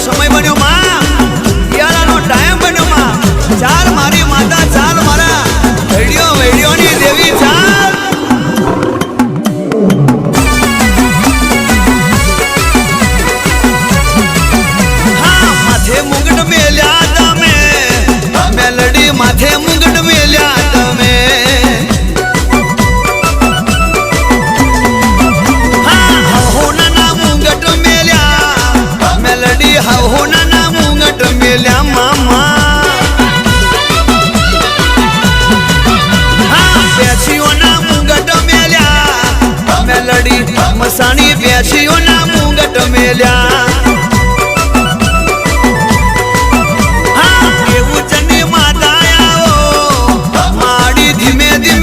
somos, હેઠ મેલ્યા મામા બેસીઓના મુંગટ મેલ્યા અમે લડી મસાણી બેસીઓના મુંગટ મેલ્યા